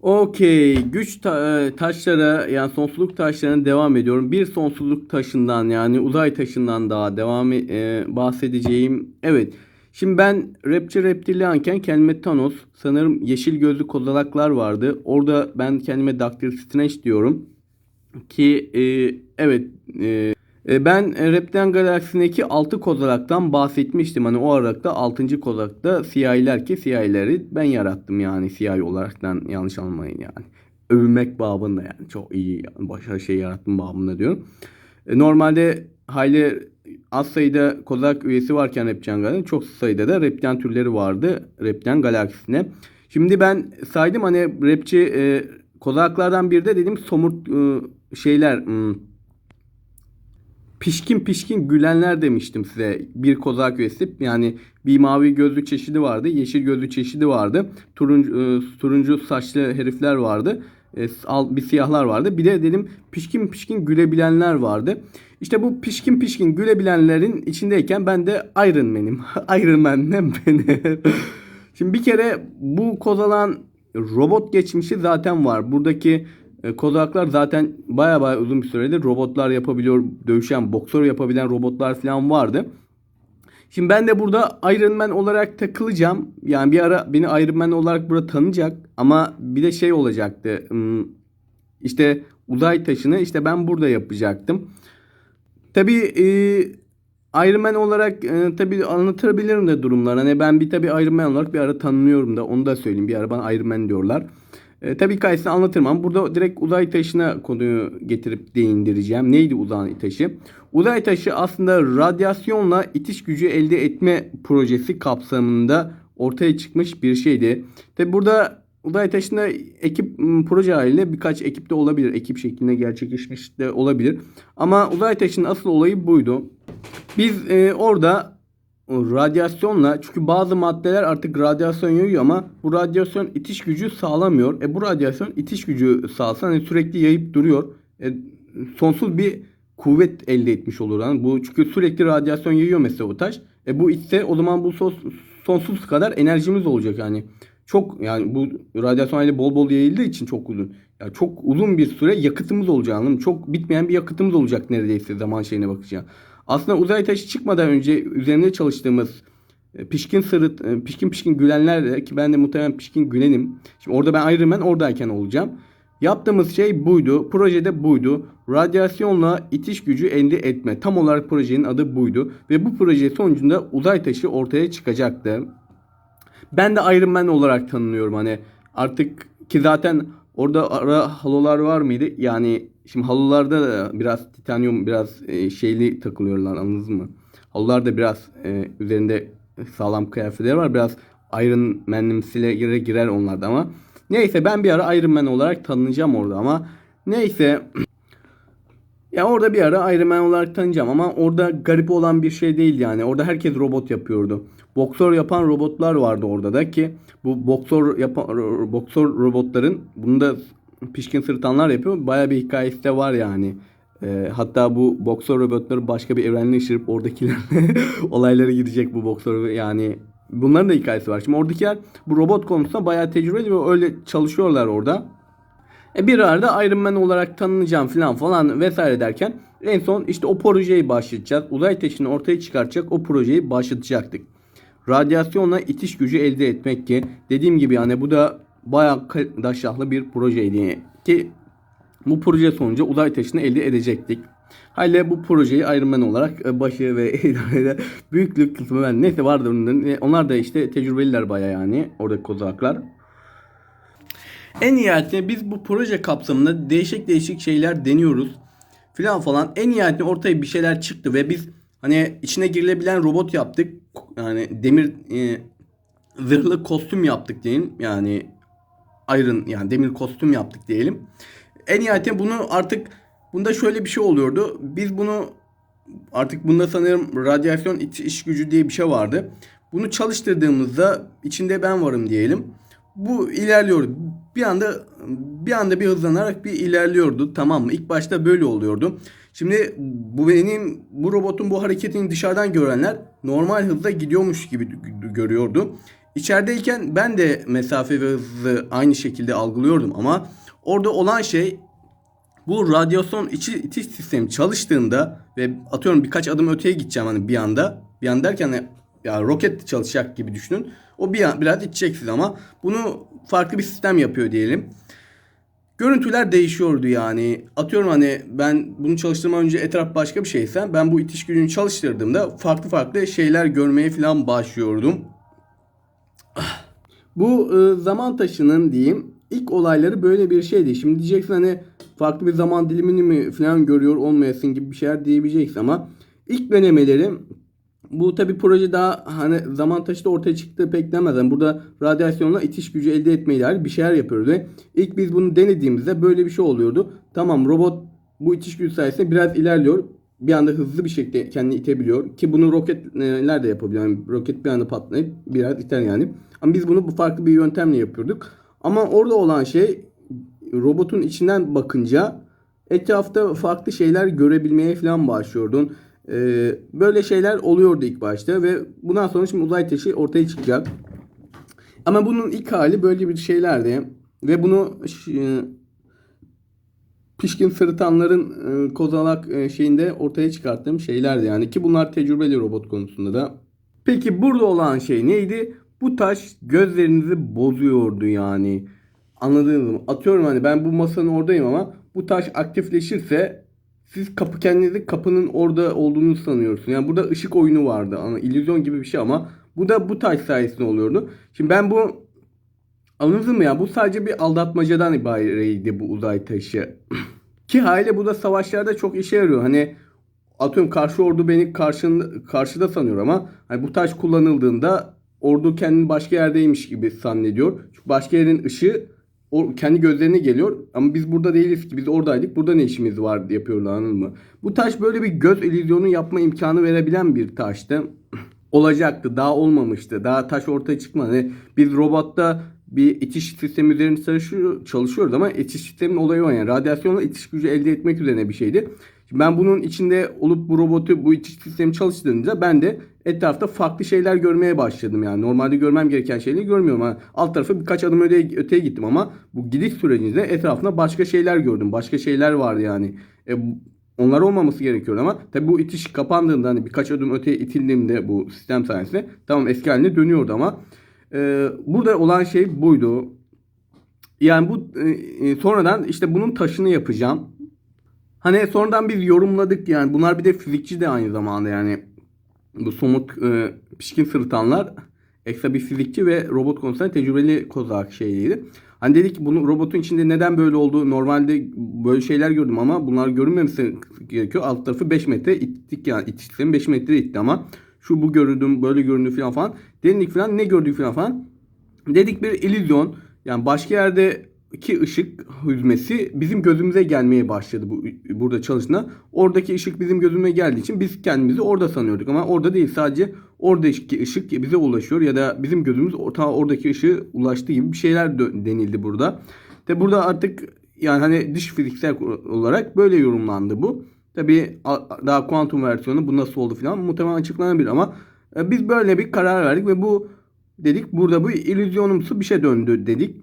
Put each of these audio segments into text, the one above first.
Okey. Güç ta- e, taşlara yani sonsuzluk taşlarına devam ediyorum. Bir sonsuzluk taşından yani uzay taşından daha devam e, bahsedeceğim. Evet. Şimdi ben rapçi reptilyanken kendime Thanos sanırım yeşil gözlü kozalaklar vardı. Orada ben kendime Doctor Strange diyorum. Ki e, evet e, ben e, Reptilen Galaksisi'ndeki 6 kozalaktan bahsetmiştim. Hani o aralıkta 6. kozalakta siyahiler ki siyahileri ben yarattım yani siyahi olaraktan yanlış anlamayın yani. Övünmek babında yani çok iyi yani başka şey yarattım babında diyorum. E, normalde hayli az sayıda kozalak üyesi varken Reptilen Galaksisi'nde çok sayıda da Reptilen türleri vardı Reptilen Galaksisi'ne. Şimdi ben saydım hani rapçi e, kozalaklardan bir de dedim somurt e, şeyler hmm, pişkin pişkin gülenler demiştim size. Bir kozak üyesi yani bir mavi gözlü çeşidi vardı, yeşil gözlü çeşidi vardı. Turuncu e, turuncu saçlı herifler vardı. E, bir siyahlar vardı. Bir de dedim pişkin pişkin gülebilenler vardı. İşte bu pişkin pişkin gülebilenlerin içindeyken ben de Iron Man'im. Iron Man'im beni. Şimdi bir kere bu kozalan robot geçmişi zaten var. Buradaki kozaklar zaten baya baya uzun bir süredir robotlar yapabiliyor, dövüşen, boksör yapabilen robotlar falan vardı. Şimdi ben de burada Iron Man olarak takılacağım. Yani bir ara beni Iron Man olarak burada tanıyacak. Ama bir de şey olacaktı. İşte uzay taşını işte ben burada yapacaktım. Tabii e, Iron Man olarak e, tabii anlatabilirim de durumlar. Hani ben bir tabii Iron Man olarak bir ara tanınıyorum da onu da söyleyeyim. Bir ara bana Iron Man diyorlar. E, tabii hikayesini anlatırım ama burada direkt uzay taşına konuyu getirip değindireceğim. Neydi uzay taşı? Uzay taşı aslında radyasyonla itiş gücü elde etme projesi kapsamında ortaya çıkmış bir şeydi. Tabii burada uzay taşında ekip proje halinde birkaç ekip de olabilir. Ekip şeklinde gerçekleşmiş de olabilir. Ama uzay taşının asıl olayı buydu. Biz e, orada radyasyonla çünkü bazı maddeler artık radyasyon yayıyor ama bu radyasyon itiş gücü sağlamıyor. E bu radyasyon itiş gücü sağlasa hani sürekli yayıp duruyor. E, sonsuz bir kuvvet elde etmiş olur. Yani bu çünkü sürekli radyasyon yayıyor mesela o taş. E bu ise o zaman bu sos- sonsuz kadar enerjimiz olacak yani. Çok yani bu radyasyon hali bol bol yayıldığı için çok uzun. Yani çok uzun bir süre yakıtımız olacak anladın? Çok bitmeyen bir yakıtımız olacak neredeyse zaman şeyine bakacağım. Aslında uzay taşı çıkmadan önce üzerinde çalıştığımız e, pişkin sırıt, e, pişkin pişkin gülenler ki ben de muhtemelen pişkin gülenim. Şimdi orada ben Iron Man oradayken olacağım. Yaptığımız şey buydu. Projede buydu. Radyasyonla itiş gücü elde etme. Tam olarak projenin adı buydu. Ve bu proje sonucunda uzay taşı ortaya çıkacaktı. Ben de Iron Man olarak tanınıyorum hani artık ki zaten orada ara halolar var mıydı? Yani şimdi halılarda da biraz titanyum biraz e, şeyli takılıyorlar anladınız mı? Halılar da biraz e, üzerinde sağlam kıyafetleri var. Biraz Iron Man'imsile girer, girer onlarda ama. Neyse ben bir ara Iron Man olarak tanınacağım orada ama. Neyse ya orada bir ara Iron Man olarak tanıyacağım ama orada garip olan bir şey değil yani. Orada herkes robot yapıyordu. Boksör yapan robotlar vardı orada da ki bu boksör yapan boksör robotların bunu da pişkin sırtanlar yapıyor. Baya bir hikayesi de var yani. Ee, hatta bu boksör robotları başka bir evrene ışırıp oradakilerle olaylara gidecek bu boksör yani bunların da hikayesi var. Şimdi oradakiler bu robot konusunda bayağı tecrübeli ve öyle çalışıyorlar orada. E bir arada Iron Man olarak tanınacağım falan falan vesaire derken en son işte o projeyi başlatacağız. Uzay taşını ortaya çıkartacak o projeyi başlatacaktık. Radyasyonla itiş gücü elde etmek ki dediğim gibi yani bu da bayağı daşyahlı bir projeydi ki bu proje sonucu uzay taşını elde edecektik. Hala bu projeyi Iron Man olarak e, başı ve idarede büyüklük kısmı ben neyse vardı. E, Onlar da işte tecrübeliler bayağı yani oradaki kozaklar. En nihayetinde biz bu proje kapsamında değişik değişik şeyler deniyoruz. Filan falan. En nihayetinde ortaya bir şeyler çıktı ve biz hani içine girilebilen robot yaptık. Yani demir e, zırhlı kostüm yaptık diyelim. Yani Iron yani demir kostüm yaptık diyelim. En nihayetinde bunu artık bunda şöyle bir şey oluyordu. Biz bunu artık bunda sanırım radyasyon iç, iş gücü diye bir şey vardı. Bunu çalıştırdığımızda içinde ben varım diyelim. Bu ilerliyordu. Bir anda bir anda bir hızlanarak bir ilerliyordu. Tamam mı? İlk başta böyle oluyordu. Şimdi bu benim bu robotun bu hareketini dışarıdan görenler normal hızda gidiyormuş gibi görüyordu. İçerideyken ben de mesafe ve hızı aynı şekilde algılıyordum ama orada olan şey bu radyasyon içi itiş sistemi çalıştığında ve atıyorum birkaç adım öteye gideceğim hani bir anda. Bir an derken ya roket çalışacak gibi düşünün. O bir an, biraz iteceksiniz ama bunu farklı bir sistem yapıyor diyelim. Görüntüler değişiyordu yani. Atıyorum hani ben bunu çalıştırmadan önce etraf başka bir şeyse ben bu itiş gücünü çalıştırdığımda farklı farklı şeyler görmeye falan başlıyordum. Bu e, zaman taşının diyeyim ilk olayları böyle bir şeydi. Şimdi diyeceksin hani farklı bir zaman dilimini mi falan görüyor olmayasın gibi bir şeyler diyebileceksin ama ilk denemeleri bu tabi proje daha hani zaman taşı da ortaya çıktığı pek demez. Yani burada radyasyonla itiş gücü elde etmeyle dair bir şeyler yapıyoruz ve ilk biz bunu denediğimizde böyle bir şey oluyordu. Tamam robot bu itiş gücü sayesinde biraz ilerliyor. Bir anda hızlı bir şekilde kendini itebiliyor. Ki bunu roketler de yapabiliyor. Yani roket bir anda patlayıp biraz iter yani. Ama biz bunu bu farklı bir yöntemle yapıyorduk. Ama orada olan şey robotun içinden bakınca etrafta farklı şeyler görebilmeye falan başlıyordun. Ee, böyle şeyler oluyordu ilk başta ve bundan sonra şimdi uzay taşı ortaya çıkacak. Ama bunun ilk hali böyle bir şeylerdi. Ve bunu e, pişkin sırıtanların e, kozalak e, şeyinde ortaya çıkarttığım şeylerdi yani ki bunlar tecrübeli robot konusunda da. Peki burada olan şey neydi? Bu taş gözlerinizi bozuyordu yani. Anladınız mı? Atıyorum hani ben bu masanın oradayım ama bu taş aktifleşirse siz kapı kendinizi kapının orada olduğunu sanıyorsun. Yani burada ışık oyunu vardı. Ama illüzyon gibi bir şey ama bu da bu taş sayesinde oluyordu. Şimdi ben bu Anladın mı ya? Bu sadece bir aldatmacadan ibareydi bu uzay taşı. Ki haliyle bu da savaşlarda çok işe yarıyor. Hani atıyorum karşı ordu beni karşında, karşıda sanıyor ama hani bu taş kullanıldığında ordu kendini başka yerdeymiş gibi zannediyor. Çünkü başka yerin ışığı o kendi gözlerine geliyor. Ama biz burada değiliz ki. Biz oradaydık. Burada ne işimiz var yapıyorlar anladın mı? Bu taş böyle bir göz illüzyonu yapma imkanı verebilen bir taştı. Olacaktı. Daha olmamıştı. Daha taş ortaya çıkmadı. Hani biz robotta bir itiş sistemi üzerinde çalışıyor, çalışıyoruz ama itiş sistemin olayı o yani. Radyasyonla itiş gücü elde etmek üzerine bir şeydi. Şimdi ben bunun içinde olup bu robotu, bu itiş sistemi çalıştığında ben de etrafta farklı şeyler görmeye başladım yani. Normalde görmem gereken şeyleri görmüyorum ama alt tarafa birkaç adım öteye, öteye gittim ama bu gidiş sürecinde etrafında başka şeyler gördüm. Başka şeyler vardı yani. E, onlar olmaması gerekiyor ama tabi bu itiş kapandığında hani birkaç adım öteye itildiğimde bu sistem sayesinde tamam eski haline dönüyordu ama e, burada olan şey buydu. Yani bu e, sonradan işte bunun taşını yapacağım. Hani sonradan biz yorumladık yani bunlar bir de fizikçi de aynı zamanda yani bu somut e, pişkin sırıtanlar ekstra bir fizikçi ve robot konusunda tecrübeli kozak şeyiydi. Hani dedik bunu robotun içinde neden böyle oldu? Normalde böyle şeyler gördüm ama bunlar görünmemesi gerekiyor. Alt tarafı 5 metre ittik yani itişlerim 5 metre itti ama şu bu gördüm böyle göründü falan falan. Denedik falan ne gördük falan falan. Dedik bir illüzyon yani başka yerdeki ışık hüzmesi bizim gözümüze gelmeye başladı bu burada çalıştığında. Oradaki ışık bizim gözüme geldiği için biz kendimizi orada sanıyorduk ama orada değil sadece oradaki ışık bize ulaşıyor ya da bizim gözümüz ta oradaki ışığı ulaştığı gibi bir şeyler denildi burada. De burada artık yani hani dış fiziksel olarak böyle yorumlandı bu. Tabi daha kuantum versiyonu bu nasıl oldu falan muhtemelen açıklanabilir ama e, biz böyle bir karar verdik ve bu dedik burada bu illüzyonumsu bir şey döndü dedik.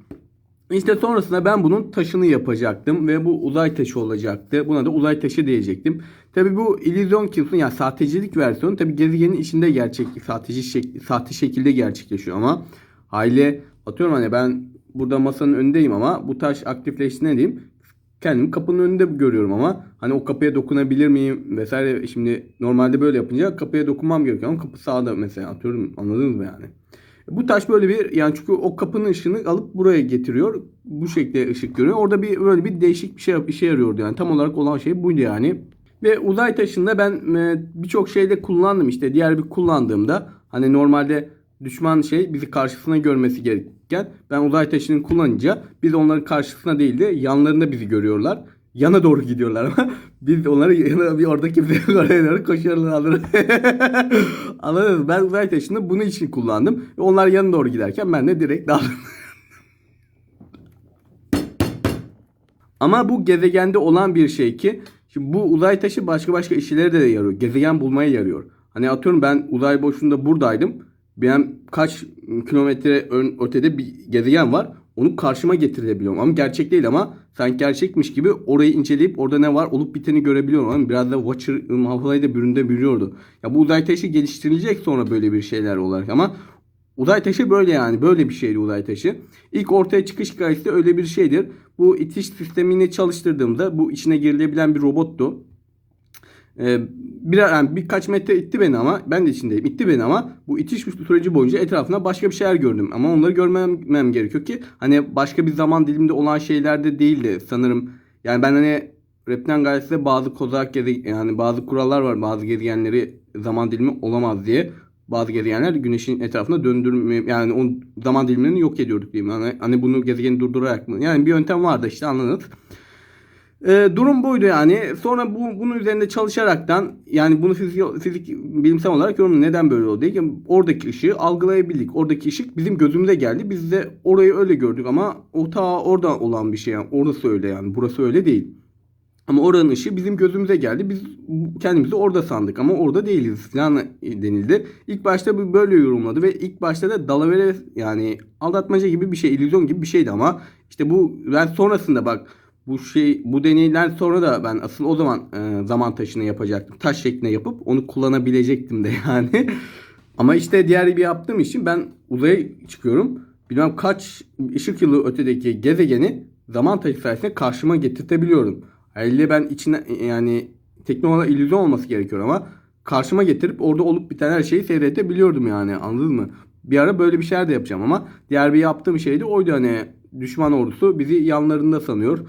İşte sonrasında ben bunun taşını yapacaktım ve bu uzay taşı olacaktı. Buna da uzay taşı diyecektim. Tabi bu illüzyon kısmı yani sahtecilik versiyonu tabi gezegenin içinde gerçek sahteci şek sahte şekilde gerçekleşiyor ama haliyle atıyorum hani ben burada masanın önündeyim ama bu taş aktifleştiğinde diyeyim kendimi kapının önünde görüyorum ama hani o kapıya dokunabilir miyim vesaire şimdi normalde böyle yapınca kapıya dokunmam gerekiyor ama kapı sağda mesela atıyorum anladınız mı yani? Bu taş böyle bir yani çünkü o kapının ışığını alıp buraya getiriyor. Bu şekilde ışık görüyor. Orada bir böyle bir değişik bir şey işe yarıyordu yani. Tam olarak olan şey buydu yani. Ve uzay taşında ben e, birçok şeyde kullandım işte. Diğer bir kullandığımda hani normalde düşman şey bizi karşısına görmesi gerekirken ben uzay taşını kullanınca biz onların karşısına değil de yanlarında bizi görüyorlar. Yana doğru gidiyorlar ama biz onları yana bir oradaki oraya doğru koşuyorlar anladın Anladınız? Ben uzay taşını bunun için kullandım. Onlar yana doğru giderken ben de direkt daldım. ama bu gezegende olan bir şey ki şimdi bu uzay taşı başka başka işlere de yarıyor. Gezegen bulmaya yarıyor. Hani atıyorum ben uzay boşluğunda buradaydım. Ben kaç kilometre ön, ötede bir gezegen var. Onu karşıma getirebiliyorum. Ama gerçek değil ama sanki gerçekmiş gibi orayı inceleyip orada ne var olup biteni görebiliyorum. Ama biraz da Watcher hafızayı da büründe bürüyordu. Ya bu uzay taşı geliştirilecek sonra böyle bir şeyler olarak ama Uzay taşı böyle yani. Böyle bir şeydi uzay taşı. İlk ortaya çıkış hikayesi öyle bir şeydir. Bu itiş sistemini çalıştırdığımda bu içine girilebilen bir robottu. Ee, bir, yani birkaç metre itti beni ama ben de içindeyim. İtti beni ama bu itiş süreci boyunca etrafında başka bir şeyler gördüm. Ama onları görmemem gerekiyor ki hani başka bir zaman diliminde olan şeyler de değildi sanırım. Yani ben hani Reptilen Galaksisi'de bazı kozak gezi yani bazı kurallar var. Bazı gezegenleri zaman dilimi olamaz diye bazı gezegenler güneşin etrafında döndürme yani o zaman dilimlerini yok ediyorduk diyeyim. Yani hani bunu gezegeni durdurarak mı? Yani bir yöntem vardı işte anladınız. Ee, durum buydu yani. Sonra bu bunun üzerinde çalışaraktan yani bunu fizik, fizik bilimsel olarak yorumlu neden böyle oldu diye oradaki ışığı algılayabildik. Oradaki ışık bizim gözümüze geldi. Biz de orayı öyle gördük ama o ta orada olan bir şey yani. Orası öyle yani. Burası öyle değil. Ama oranın ışığı bizim gözümüze geldi. Biz kendimizi orada sandık ama orada değiliz falan denildi. İlk başta böyle yorumladı ve ilk başta da dalavere yani aldatmaca gibi bir şey, illüzyon gibi bir şeydi ama işte bu ben sonrasında bak bu şey bu deneyler sonra da ben asıl o zaman e, zaman taşını yapacaktım. Taş şeklinde yapıp onu kullanabilecektim de yani. ama işte diğer bir yaptığım için ben uzaya çıkıyorum. Bilmem kaç ışık yılı ötedeki gezegeni zaman taşı sayesinde karşıma getirtebiliyorum. Elle ben içine yani teknoloji illüzyon olması gerekiyor ama karşıma getirip orada olup biten her şeyi seyredebiliyordum yani anladın mı? Bir ara böyle bir şeyler de yapacağım ama diğer bir yaptığım şey de oydu hani düşman ordusu bizi yanlarında sanıyor.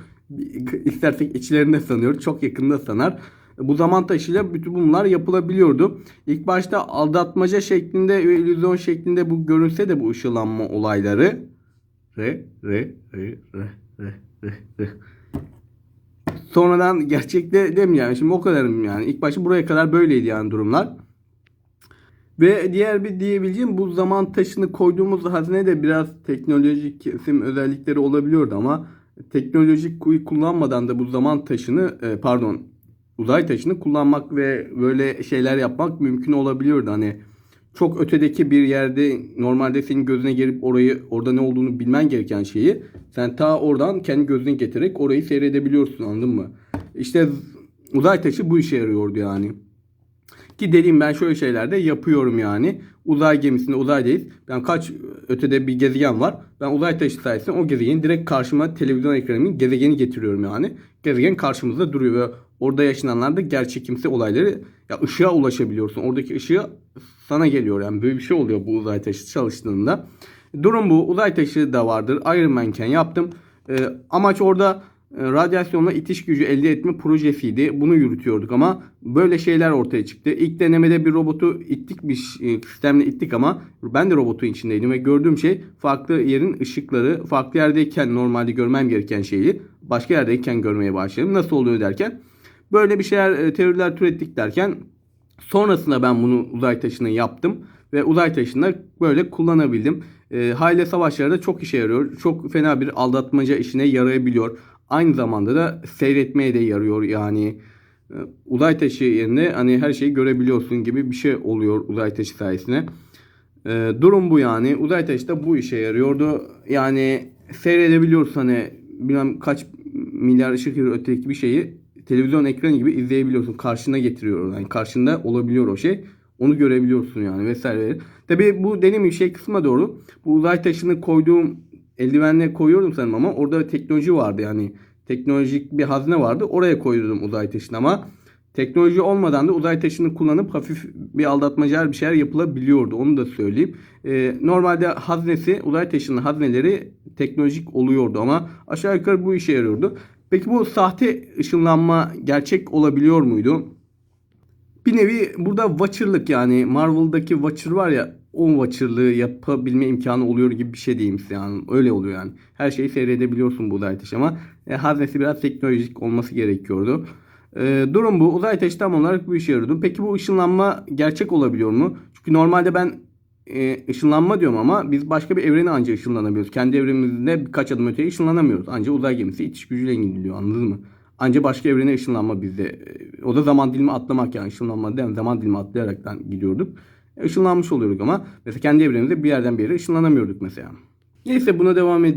İstersek içlerinde sanıyor. Çok yakında sanar. Bu zaman taşıyla bütün bunlar yapılabiliyordu. İlk başta aldatmaca şeklinde ve illüzyon şeklinde bu görünse de bu ışılanma olayları re re re re re re re Sonradan gerçekte değil mi yani? Şimdi o kadarım yani. İlk başta buraya kadar böyleydi yani durumlar. Ve diğer bir diyebileceğim bu zaman taşını koyduğumuz hazine de biraz teknolojik kesim özellikleri olabiliyordu ama teknolojik kuyu kullanmadan da bu zaman taşını e, pardon uzay taşını kullanmak ve böyle şeyler yapmak mümkün olabiliyordu. Hani çok ötedeki bir yerde normalde senin gözüne gelip orayı orada ne olduğunu bilmen gereken şeyi sen ta oradan kendi gözüne getirerek orayı seyredebiliyorsun anladın mı? İşte uzay taşı bu işe yarıyordu yani. Ki dediğim ben şöyle şeyler de yapıyorum yani. Uzay gemisinde uzaydayız. Ben kaç ötede bir gezegen var. Ben uzay taşı sayesinde o gezegeni direkt karşıma televizyon ekranımın gezegeni getiriyorum yani. Gezegen karşımızda duruyor ve orada yaşananlar da gerçekimsi olayları ya ışığa ulaşabiliyorsun. Oradaki ışığı sana geliyor yani böyle bir şey oluyor bu uzay taşı çalıştığında. Durum bu. Uzay taşı da vardır. Iron Man'ken yaptım. E, amaç orada radyasyonla itiş gücü elde etme projesiydi. Bunu yürütüyorduk ama böyle şeyler ortaya çıktı. İlk denemede bir robotu ittik bir e, sistemle ittik ama ben de robotun içindeydim ve gördüğüm şey farklı yerin ışıkları farklı yerdeyken normalde görmem gereken şeyi başka yerdeyken görmeye başladım. Nasıl oluyor derken böyle bir şeyler e, teoriler türettik derken sonrasında ben bunu uzay taşını yaptım ve uzay taşını böyle kullanabildim. E, Hayle savaşlarda çok işe yarıyor. Çok fena bir aldatmaca işine yarayabiliyor. Aynı zamanda da seyretmeye de yarıyor yani. E, uzay taşı yerine hani her şeyi görebiliyorsun gibi bir şey oluyor uzay taşı sayesinde. E, durum bu yani. Uzay taşı da bu işe yarıyordu. Yani seyredebiliyorsun hani bilmem kaç milyar ışık yılı öteki bir şeyi televizyon ekranı gibi izleyebiliyorsun. Karşına getiriyor. Yani karşında olabiliyor o şey. Onu görebiliyorsun yani vesaire. Tabii bu dediğim şey kısma doğru. Bu uzay taşını koyduğum eldivenle koyuyordum sanırım ama orada teknoloji vardı yani. Teknolojik bir hazne vardı. Oraya koyuyordum uzay taşını ama teknoloji olmadan da uzay taşını kullanıp hafif bir aldatmacar bir şeyler yapılabiliyordu. Onu da söyleyeyim. Ee, normalde haznesi, uzay taşının hazneleri teknolojik oluyordu ama aşağı yukarı bu işe yarıyordu. Peki bu sahte ışınlanma gerçek olabiliyor muydu? Bir nevi burada Watcher'lık yani Marvel'daki Watcher var ya o Watcher'lığı yapabilme imkanı oluyor gibi bir şey diyeyim size yani. Öyle oluyor yani. Her şeyi seyredebiliyorsun bu uzay taşı ama e, haznesi biraz teknolojik olması gerekiyordu. E, durum bu. Uzay taşı tam olarak bu işe yarıyordu. Peki bu ışınlanma gerçek olabiliyor mu? Çünkü normalde ben e, ışınlanma diyorum ama biz başka bir evrene ancak ışınlanabiliyoruz. Kendi evrenimizde birkaç adım öteye ışınlanamıyoruz. Ancak uzay gemisi itiş gücüyle gidiliyor anladın mı? Ancak başka evrene ışınlanma bizde. O da zaman dilimi atlamak yani ışınlanma değil mi? Zaman dilimi atlayaraktan gidiyorduk. E, ışınlanmış oluyorduk ama mesela kendi evrenimizde bir yerden bir yere ışınlanamıyorduk mesela. Neyse buna devam edelim.